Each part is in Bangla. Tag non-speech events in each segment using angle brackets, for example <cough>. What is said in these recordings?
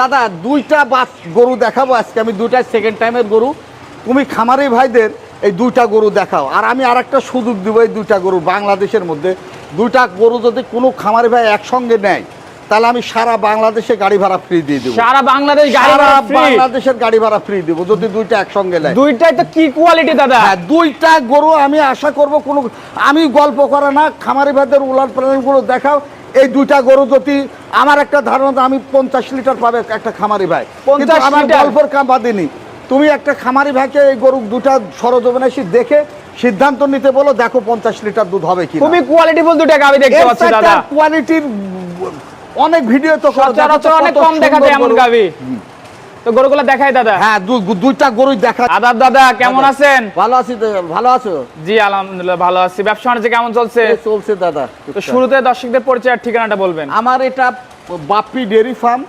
দাদা দুইটা বাস গরু দেখাবো আজকে। আমি দুইটা সেকেন্ড টাইমের গরু। তুমি খামারি ভাইদের এই দুইটা গরু দেখাও। আর আমি আর একটা সুযোগ দিব এই দুইটা গরু বাংলাদেশের মধ্যে। দুইটা গরু যদি কোনো খামারি ভাই একসঙ্গে নেয় তাহলে আমি সারা বাংলাদেশে গাড়ি ভাড়া ফ্রি দিয়ে দেবো। সারা বাংলাদেশ সারা বাংলাদেশের গাড়ি ভাড়া ফ্রি দিব যদি দুইটা একসঙ্গে নেয়। দুইটাই তো কি কোয়ালিটি দাদা? হ্যাঁ দুইটা গরু আমি আশা করব কোনো আমি গল্প করে না খামারি ভাইদের উলার পালানগুলো দেখাও। এই দুইটা গরু যদি আমার একটা ধারণা আমি পঞ্চাশ লিটার পাবে একটা খামারি ভাই। কিন্তু আমার গল্পর কাম বাদিনি তুমি একটা খামারি ভাইকে এই গরু দুটা সরজমিনে এসে দেখে সিদ্ধান্ত নিতে বলো দেখো পঞ্চাশ লিটার দুধ হবে কি খুবই কোয়ালিটিফুল দুইটা গাবি দেখতে পাচ্ছি দাদা। কোয়ালিটির অনেক ভিডিও তো সচরাচর অনেক কম দেখা যায় এমন গাবি তো গরুগুলো দেখাই দাদা। হ্যাঁ দুইটা গরুই দেখা আদাব দাদা কেমন আছেন? ভালো আছি ভালো আছো? জি আলহামদুলিল্লাহ ভালো আছি। ব্যবসা বাণিজ্য কেমন চলছে? চলছে দাদা তো শুরুতে দর্শকদের পরিচয় আর ঠিকানাটা বলবেন। আমার এটা বাপ্পি ডেয়ারি ফার্ম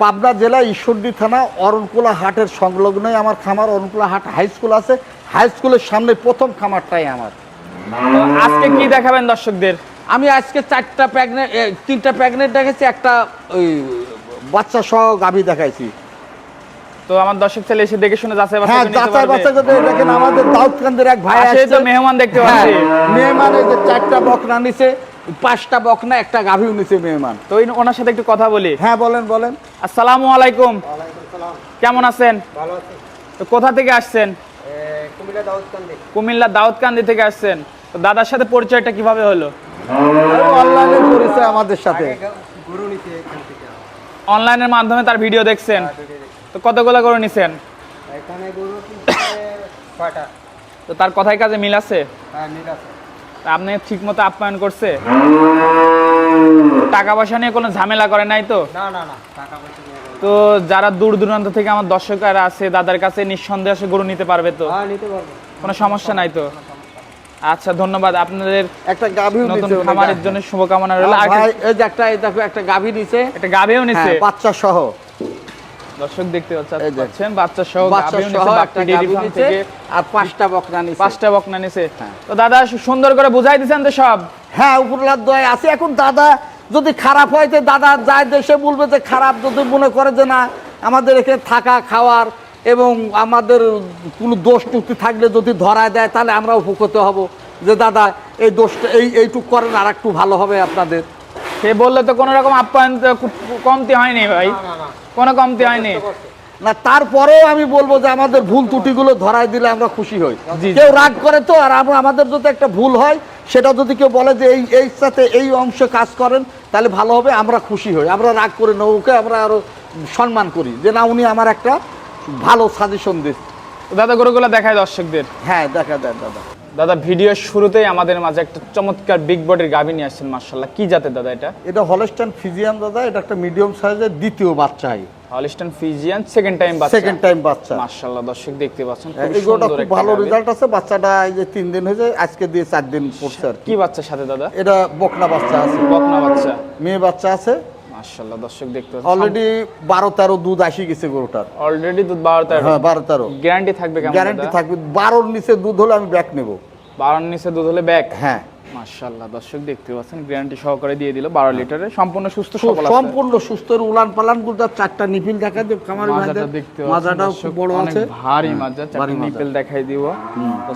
পাবনা জেলা ঈশ্বরদী থানা অরণকুলা হাটের সংলগ্নই আমার খামার অরণকুলা হাট হাই স্কুল আছে। হাই স্কুলের সামনে প্রথম খামারটাই আমার। আজকে কি দেখাবেন দর্শকদের? আমি আজকে চারটা প্যাগনেট তিনটা প্যাগনেট দেখেছি একটা ওই বাচ্চা সহ গাভী দেখাইছি। তো আমার দর্শক ছেলে এসে দেখে শুনে যাচাই বাছাই হ্যাঁ যাচাই পারবে। বাচ্চা করে দেখেন আমাদের দাউদকান্দের এক ভাই পাশেই তো মেহমান দেখতে হ্যাঁ, পাচ্ছি। মেহমান এই যে চারটা বকনা নিছে পাঁচটা বকনা একটা গাভীও নিছে মেহমান। তো ওনার সাথে একটু কথা বলি। হ্যাঁ বলেন বলেন। আসসালামু আলাইকুম। কেমন আছেন? তো কোথা থেকে আসছেন? কুমিল্লা দাউদকান্দি থেকে আসছেন। তো দাদার সাথে পরিচয়টা কীভাবে হলো? অনলাইনে পরিচয় আমাদের সাথে। অনলাইনের মাধ্যমে তার ভিডিও দেখছেন। তো কতগুলো করে নিছেন? এখানে গরু ছয়টা। তো তার কথায় কাজে মিল আছে? হ্যাঁ আছে। আপনি ঠিক মতো আপ্যায়ন করছে? টাকা পয়সা নিয়ে কোনো ঝামেলা করে নাই তো? না না না টাকা পয়সা তো যারা দূর দূরান্ত থেকে আমার দর্শকরা আছে দাদার কাছে নিঃসন্দেহে গরু নিতে পারবে তো? হ্যাঁ নিতে পারব। কোনো সমস্যা নাই তো? আচ্ছা ধন্যবাদ। আপনাদের একটা গাভীও নতুন খামারের জন্য শুভকামনা রইল। আর ভাই এই যে একটা এই দেখো একটা গাভী নিছে। একটা গাবেও নিছে। হ্যাঁ, বাচ্চা সহ দর্শক দেখতে পাচ্ছেন বাচ্চা সহ বাচ্চা সহ নিছে বাপ্পি ডেইরি গাভী ফার্ম থেকে। আর পাঁচটা বকনা নিছে। পাঁচটা বকনা নিছে। হ্যাঁ। তো দাদা সুন্দর করে বুঝাই দিছেন তো সব। হ্যাঁ উপরলার দয় আছে। এখন দাদা যদি খারাপ হয় তো দাদা যায় দেশে বলবে যে খারাপ যদি মনে করে যে না আমাদের এখানে থাকা খাওয়ার এবং আমাদের কোনো দোষ টুক্তি থাকলে যদি ধরায় দেয় তাহলে আমরা উপকৃত হব। যে দাদা এই দোষটা এই এইটুক করেন আর একটু ভালো হবে আপনাদের। সে বললে তো কোনো রকম আপ্যায়ন কমতি হয়নি ভাই। না না না। কোনো কমতি হয়নি। না তারপরেও আমি বলব যে আমাদের ভুল ত্রুটিগুলো ধরাই দিলে আমরা খুশি হই। কেউ রাগ করে তো আর আমরা আমাদের যদি একটা ভুল হয় সেটা যদি কেউ বলে যে এই এই সাথে এই অংশে কাজ করেন তাহলে ভালো হবে আমরা খুশি হই। আমরা রাগ করে না ওকে আমরা আরও সম্মান করি। যে না উনি আমার একটা ভালো সাজেশন দিচ্ছে দাদা গরুগুলো দেখায় দর্শকদের। হ্যাঁ দেখা দেন দাদা। দাদা ভিডিওর শুরুতেই আমাদের মাঝে একটা চমৎকার বিগ বডির গাভী নিয়ে আসছেন মার্শাল্লাহ কি জাতের দাদা এটা? এটা হলস্টাইন ফিজিয়াম দাদা এটা একটা মিডিয়াম সাইজের দ্বিতীয় বাচ্চাই হলিস্টন ফিজিয়ান সেকেন্ড টাইম বাচ্চা। সেকেন্ড টাইম বাচ্চা। মার্শাল্লাহ দর্শক দেখতে পাচ্ছেন হ্যাঁ, খুব সুন্দর খুব ভালো রেজাল্ট আছে বাচ্চাটা এই যে তিন দিন হয়েছে আজকে দিয়ে চার দিন পড়ছে আর কি। বাচ্চা সাথে দাদা? এটা বকনা বাচ্চা আছে। বকনা বাচ্চা। মেয়ে বাচ্চা আছে। মার্শাল্লাহ দর্শক দেখতে পাচ্ছেন। অলরেডি বারো তেরো দুধ আসি গেছে গরুটার। অলরেডি দুধ বারো তেরো? হ্যাঁ বারো তেরো। গ্যারান্টি থাকবে কেমন গ্যারান্টি থাকবে থাকবে। বারোর নিচে দুধ হলে আমি ব্যাক নেব। বারোর নিচে দুধ হলে ব্যাক হ্যাঁ। দর্শক দেখতে পাচ্ছেন গ্যারান্টি সহকারে দিয়ে দিল বারো লিটারে সম্পূর্ণ সুস্থ সবল আছে। সম্পূর্ণ সুস্থ উলান পালানগুলো চারটা নিপিল দেখা দেব কামার পাচ্ছেন, মাজাটাও খুব বড় আছে। ভারী মাজা চারটি। নিপেল দেখাই দিব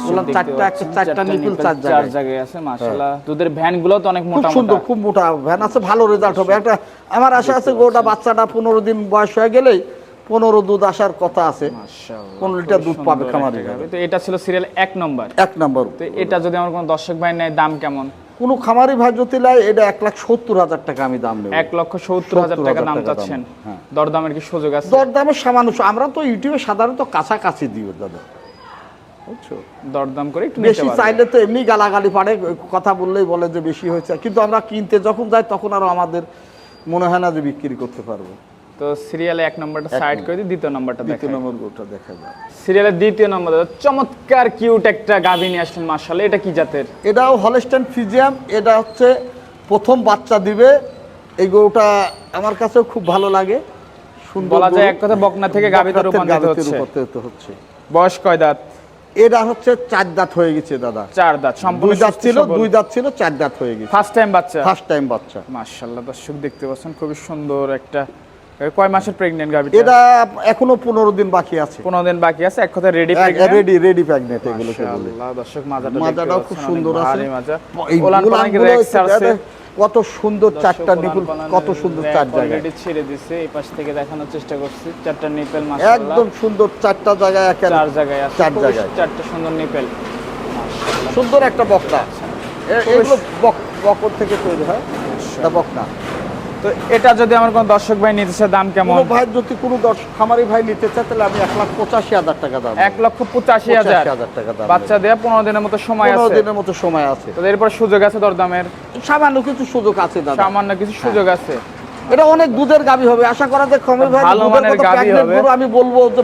বললাম দেখতে চারটা- পাচ্ছেন, চারটা নিপেল চার চার জায়গায়। জায়গায় আছে মাশাআল্লাহ। দুধের ভ্যানগুলো তো অনেক মোটা সুন্দর মোটা। খুব মোটা। ভ্যান আছে ভালো রেজাল্ট হবে। একটা আমার আশা আছে গোটা বাচ্চাটা পনেরো দিন বয়স হয়ে গেলেই পনেরো দুধ আসার কথা আছে। পনেরো লিটার দুধ পাবে খামারে। তো এটা ছিল সিরিয়াল এক নম্বর। এক নম্বর। তো এটা যদি আমার কোনো দর্শক ভাই নেয় দাম কেমন? কোনো খামারি ভাই যদি লাই এটা এক লাখ সত্তর হাজার টাকা আমি দাম নেব এক লক্ষ সত্তর হাজার টাকা দাম চাচ্ছেন। হ্যাঁ। দরদামের কি সুযোগ আছে? দরদামের সামান্য আমরা তো ইউটিউবে সাধারণত কাছাকাছি দিও দাদা। দরদাম করে একটু বেশি চাইলে তো এমনি গালাগালি পারে কথা বললেই বলে যে বেশি হয়েছে। কিন্তু আমরা কিনতে যখন যাই তখন আরও আমাদের মনে হয় না যে বিক্রি করতে পারব। তো সিরিয়ালে এক নম্বরটা সাইড করে দিই দ্বিতীয় নম্বরটা দ্বিতীয় নম্বর গোটা দেখা যায় সিরিয়ালের দ্বিতীয় নম্বর চমৎকার কিউট একটা গাভী নিয়ে আসলেন মার্শাল্লাহ এটা কি জাতের? এটাও হলস্টেন ফিজিয়াম এটা হচ্ছে প্রথম বাচ্চা দিবে। এই গরুটা আমার কাছেও খুব ভালো লাগে। সুন্দর বলা যায় এক কথা বকনা থেকে গাভীতে রূপান্তরিত হচ্ছে। বয়স কয় দাঁত? এটা হচ্ছে চার দাঁত হয়ে গেছে দাদা। চার দাঁত সম্পূর্ণ দুই দাঁত ছিল দুই দাঁত ছিল চার দাঁত হয়ে গেছে। ফার্স্ট টাইম বাচ্চা? ফার্স্ট টাইম বাচ্চা। মার্শাল্লাহ দর্শক দেখতে পাচ্ছেন খুবই সুন্দর একটা কয় মাসের প্রেগনেন্ট গাভি এটা এখনও পনেরো দিন বাকি আছে। পনেরো দিন বাকি আছে এক কথা রেডি রেডি রেডি প্রেগনেন্ট এগুলোকে বলে। দর্শক মাজাটা মাজাটাও খুব সুন্দর আছে। মাজা। এই ওলান রেক্স আছে কত সুন্দর চারটা নিপুল কত সুন্দর চার জায়গায়। অলরেডি ছেড়ে দিছে এই পাশ থেকে দেখানোর চেষ্টা করছি। চারটা নিপেল মাশাআল্লাহ। একদম সুন্দর চারটা জায়গায় একেবারে চার জায়গায় আছে। চার জায়গায়। চারটা সুন্দর নিপেল সুন্দর একটা বক্তা। এগুলো বক- বকর থেকে তৈরি হয়। তা বকনা। তো এটা যদি আমার কোন দর্শক ভাই নিতে চায় দাম কেমন? ভাই যদি কোনো দর্শক খামারি ভাই নিতে চায় তাহলে আমি এক লাখ পঁচাশি হাজার টাকা দাম এক লক্ষ পঁচাশি হাজার। টাকা দাম বাচ্চা দেয়া পনেরো দিনের মতো সময় পনেরো আছে। দিনের মতো সময় আছে। তো এরপর সুযোগ আছে দরদামের? সামান্য কিছু সুযোগ আছে দাদা। সামান্য কিছু সুযোগ আছে। এটা অনেক দুধের গাবি হবে। আশা করা যায় খামারি ভাই দুধের গাভী হবে। আমি বলব যে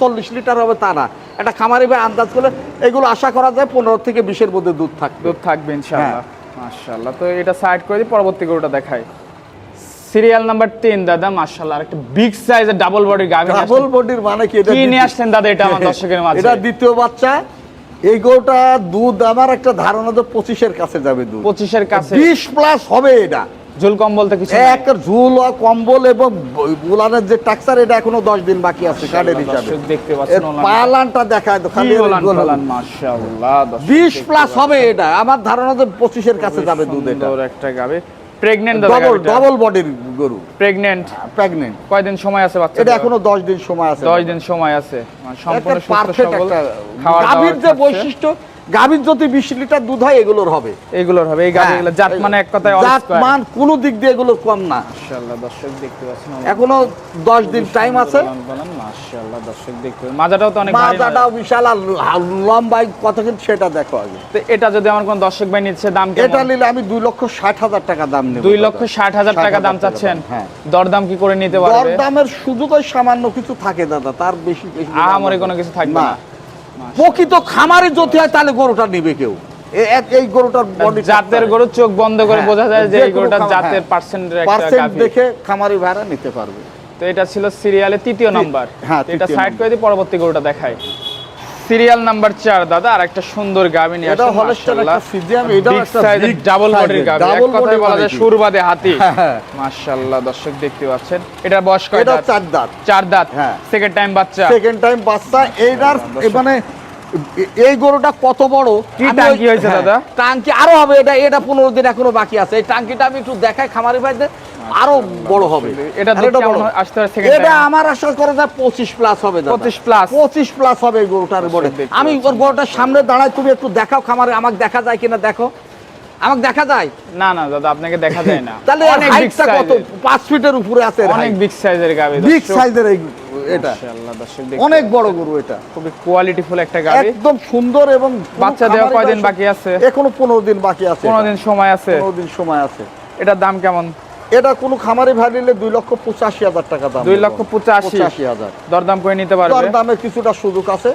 চল্লিশ লিটার হবে তা না। একটা খামারি ভাই আন্দাজ করলে এগুলো আশা করা যায় পনেরো থেকে বিশের মধ্যে দুধ থাকবে। দুধ থাকবে ইনশাআল্লাহ। হ্যাঁ। মাশাআল্লাহ। তো এটা সাইড করে দিই পরবর্তী গরুটা দেখাই। সিরিয়াল নাম্বার টেন দাদা মাশাআল্লাহ একটা বিগ সাইজের ডাবল বডির গাভী ডাবল বডির মানে কি? এটা কি নিয়ে আসলেন দাদা? এটা আমার <laughs> দর্শকের মাঝে। এটা দ্বিতীয় বাচ্চা। এই গরুটা দুধ আমার একটা ধারণা তো পঁচিশের কাছে যাবে দুধ। পঁচিশের কাছে। বিশ প্লাস হবে এটা। ঝুল কম বলতে কিছু একটা ঝুল আর কম্বল এবং বুলানের যে টাক্সার এটা এখনও দশ দিন বাকি আছে কার্ডের হিসাবে। দেখতে পাচ্ছেন পালানটা দেখায় তো খালি পালান মাশাআল্লাহ দর্শক বিশ দেখতে প্লাস হবে এটা। আমার ধারণা তো পঁচিশের কাছে যাবে দুধ এটা। একটা গাভী। প্রেগন্যান্ট ডাবল ডবল বডির গরু। প্রেগন্যান্ট প্রেগনেন্ট কয়দিন সময় আছে বাচ্চা এটা এখনও দশ দিন সময় আছে। দশ দিন সময় আছে। মানে সম্পূর্ণ সুস্থ সবল খাওয়ার দাওয়ার যে বৈশিষ্ট্য গাভীর যদি বিশ লিটার দুধ হয় এগুলোর হবে। এগুলোর হবে। এই গাভী এগুলো জাত মানে এক কথায় জাত মান কোনো দিক দিয়ে এগুলো কম না। মাশাআল্লাহ দর্শক দেখতে পাচ্ছেন এখনও দশ দিন টাইম আছে। মাশাআল্লাহ দর্শক দেখতে পাচ্ছেন। মাজাটাও তো অনেক মাজাটাও বিশাল কিন্তু সেটা দেখো আগে। তো এটা যদি আমার কোন দর্শক ভাই নিচ্ছে দাম এটা নিলে আমি দুই লক্ষ ষাট হাজার টাকা দাম নেব। দুই লক্ষ ষাট হাজার টাকা দাম চাচ্ছেন? হ্যাঁ। দরদাম কি করে নিতে পারবে? দামের সুযোগ সামান্য কিছু থাকে দাদা তার বেশি বেশি দাম আহামরি কোনো কিছু থাকবে না। প্রকৃত খামারে যদি হয় তাহলে গরুটা নিবে কেউ। এই গরুটার বডি জাতের গরু চোখ বন্ধ করে হ্যাঁ, বোঝা যায় যে এই গরুটার জাতের পার্সেন্ট পার্সেন্টের একটা পার্সেন্ট দেখে খামারি ভাড়া নিতে পারবে। তো এটা ছিল সিরিয়ালে তৃতীয় নাম্বার হ্যাঁ, এটা সাইড করে দিয়ে পরবর্তী গরুটা দেখাই। সিরিয়াল নাম্বার চার দাদা আর একটা সুন্দর গাভী নিয়ে এটা আসছেন একটা ফিজিয়াম এটাও একটা সাইজের ডাবল বডির এর, এক কথায় বলা মানে যায় সুরবাদে হাতি। হ্যাঁ, হ্যাঁ। মাশাআল্লাহ দর্শক দেখতে পাচ্ছেন। বয়স কয় এটা দাঁত? চার দাঁত। চার দাঁত। হ্যাঁ। সেকেন্ড টাইম বাচ্চা। সেকেন্ড টাইম বাচ্চা। এইটার মানে এই গরুটা কত বড়? কি টাঙ্কি হয়েছে হ্যাঁ, দাদা? টাঙ্কি আরও হবে এটা এটা পনেরো দিন এখনও বাকি আছে। এই টাঙ্কিটা আমি একটু দেখাই খামারি ভাইদের। আরও বড় হবে। এটা? আমার আশা করা যায় পঁচিশ প্লাস হবে। 25 plus? পঁচিশ প্লাস হবে গরুটার বড়ে আমি ওর গরুটার সামনে দাঁড়াই তুমি একটু দেখাও খামারে আমাকে দেখা যায় কিনা দেখো। আমাকে দেখা যায়? না না দাদা আপনাকে দেখা যায় না। <laughs> তাহলে অনেক হাইটটা কত? পাঁচ ফিটের উপরে আছে অনেক বিগ সাইজের বিগ সাইজের এটা। মাশাআল্লাহ দর্শক দেখতে অনেক বড় গরু এটা। খুবই কোয়ালিটিফুল একটা গাভী। একদম সুন্দর এবং বাচ্চা দেওয়া কয়দিন বাকি আছে? এখনও পনেরো দিন বাকি আছে পনেরো দিন সময় আছে। পনেরো দিন সময় আছে। এটার দাম কেমন? এটা কোনো খামারি ভাই নিলে দুই লক্ষ পঁচাশি হাজার টাকা দাম দুই লক্ষ পঁচাশি। হাজার। দরদাম করে নিতে পারবে? দর দামে কিছুটা সুযোগ আছে।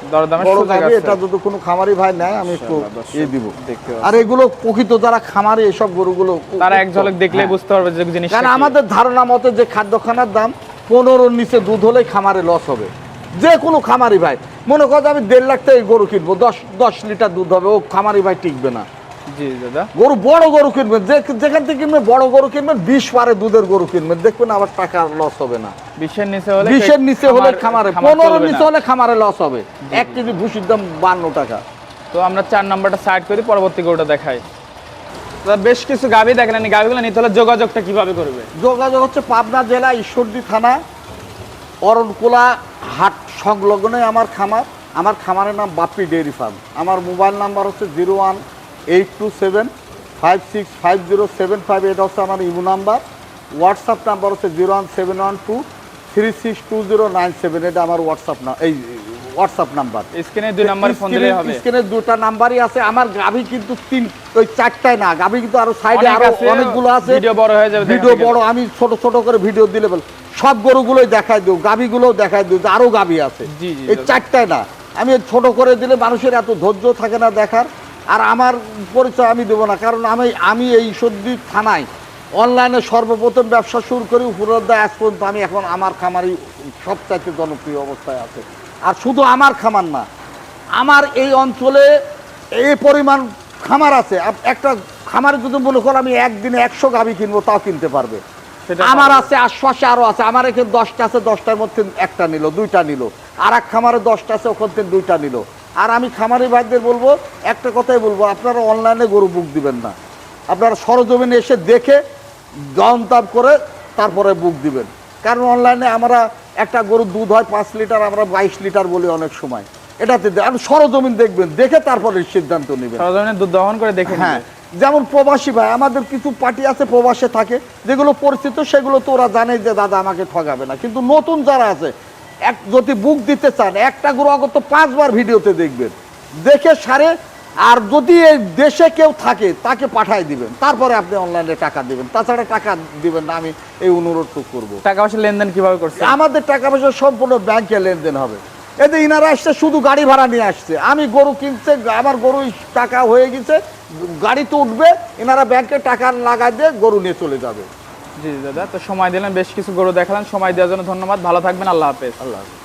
আছে। এটা যদি কোনো খামারি ভাই নেয় আমি একটু ইয়ে দিব। আর এগুলো প্রকৃত যারা খামারি এসব গরুগুলো তারা এক ঝলক দেখলে। বুঝতে পারবে যে জিনিস কারণ আমাদের ধারণা মতে যে খাদ্যখানার দাম পনেরোর নিচে দুধ হলেই খামারে লস হবে। যে কোনো খামারি ভাই। মনে করো আমি দেড় লাখ টাকা গরু কিনবো দশ দশ লিটার দুধ হবে ও খামারি ভাই টিকবে না। জি দাদা। গরু বড় গরু কিনবেন যে যেখান থেকে কিনবেন বড় গরু কিনবেন বিশ পারে দুধের গরু কিনবেন। দেখবেন আবার টাকা লস হবে না। বিশের নিচে হলে বিশের নিচে হলে খামারে পনেরো নিচে হলে খামারে লস হবে। এক কেজি ভুসির দাম বান্ন টাকা। তো আমরা চার নাম্বারটা সাইড করি পরবর্তী গরুটা দেখাই। বেশ কিছু গাভী দেখলেন গাভীগুলো নিতে হলে যোগাযোগটা কীভাবে করবে? যোগাযোগ হচ্ছে পাবনা জেলা ঈশ্বরদী থানা অরণকুলা হাট সংলগ্নে আমার খামার। আমার খামারের নাম বাপ্পি ডেয়ারি ফার্ম। আমার মোবাইল নাম্বার হচ্ছে zero one eight two seven five six five zero seven five এটা হচ্ছে আমার ইমো নাম্বার। হোয়াটসঅ্যাপ নাম্বার হচ্ছে zero one seven one two three six two zero nine seven. এটা আমার হোয়াটসঅ্যাপ না এই হোয়াটসঅ্যাপ নাম্বার। স্ক্রিনে দুই নাম্বারে ফোন দিলেই হবে। স্ক্রিনে দুটা নাম্বারই আছে আমার গাভী কিন্তু তিন ওই চারটায় না গাভী কিন্তু আরও সাইডে আরও অনেকগুলো আছে। ভিডিও বড় হয়ে যাবে, ভিডিও বড় আমি ছোট ছোট করে ভিডিও দিলে বল সব গরুগুলোই দেখাই দিও গাভীগুলোও দেখাই দিও যে আরও গাভী আছে। এই। চারটায় না আমি ছোট করে দিলে মানুষের এত ধৈর্য থাকে না দেখার। আর আমার পরিচয় আমি দেবো না কারণ আমি আমি এই সর্দি থানায় অনলাইনে সর্বপ্রথম ব্যবসা শুরু করি উপরোদ্দা আজ পর্যন্ত আমি এখন আমার খামারই সবচাইতে জনপ্রিয় অবস্থায় আছে। আর শুধু আমার খামার না আমার এই অঞ্চলে এই পরিমাণ খামার আছে একটা খামারে যদি মনে করো আমি একদিনে একশো গাভি কিনবো তাও কিনতে পারবে। আমার আছে আশ্বাসে আরও আছে আমার এখানে দশটা আছে দশটার মধ্যে একটা নিল দুইটা নিল আর এক খামারে দশটা আছে ওখান থেকে দুইটা নিল। আর আমি খামারি ভাইদের বলব একটা কথাই বলব আপনারা অনলাইনে গরু বুক দিবেন না। আপনারা সরজমিনে এসে দেখে দম তাপ করে তারপরে বুক দিবেন। কারণ অনলাইনে আমরা একটা গরুর দুধ হয় পাঁচ লিটার আমরা বাইশ লিটার বলি অনেক সময়। এটাতে আপনি সরজমিন দেখবেন দেখে তারপরে সিদ্ধান্ত নেবেন। সরজমিনে দুধ দহন করে দেখে হ্যাঁ যেমন প্রবাসী ভাই আমাদের কিছু পার্টি আছে প্রবাসে থাকে যেগুলো পরিচিত সেগুলো তো ওরা জানে যে দাদা আমাকে ঠগাবে না। কিন্তু নতুন যারা আছে এক যদি বুক দিতে চান একটা গরু আগত পাঁচবার ভিডিওতে দেখবেন। দেখে সারে আর যদি এই দেশে কেউ থাকে তাকে পাঠায় দিবেন। তারপরে আপনি অনলাইনে টাকা দিবেন। তাছাড়া টাকা দিবেন না আমি এই অনুরোধটুকু করব। টাকা পয়সা লেনদেন কীভাবে করছে আমাদের টাকা পয়সা সম্পূর্ণ ব্যাংকে লেনদেন হবে। এতে ইনারা আসছে শুধু গাড়ি ভাড়া নিয়ে আসছে। আমি গরু কিনছে আমার গরু টাকা হয়ে গেছে গাড়িতে উঠবে এনারা ব্যাংকে টাকা লাগাই দিয়ে গরু নিয়ে চলে যাবে। জি দাদা। তো সময় দিলেন, বেশ কিছু গরু দেখালেন। সময় দেওয়ার জন্য ধন্যবাদ। ভালো থাকবেন। আল্লাহ হাফেজ। আল্লাহ হাফেজ।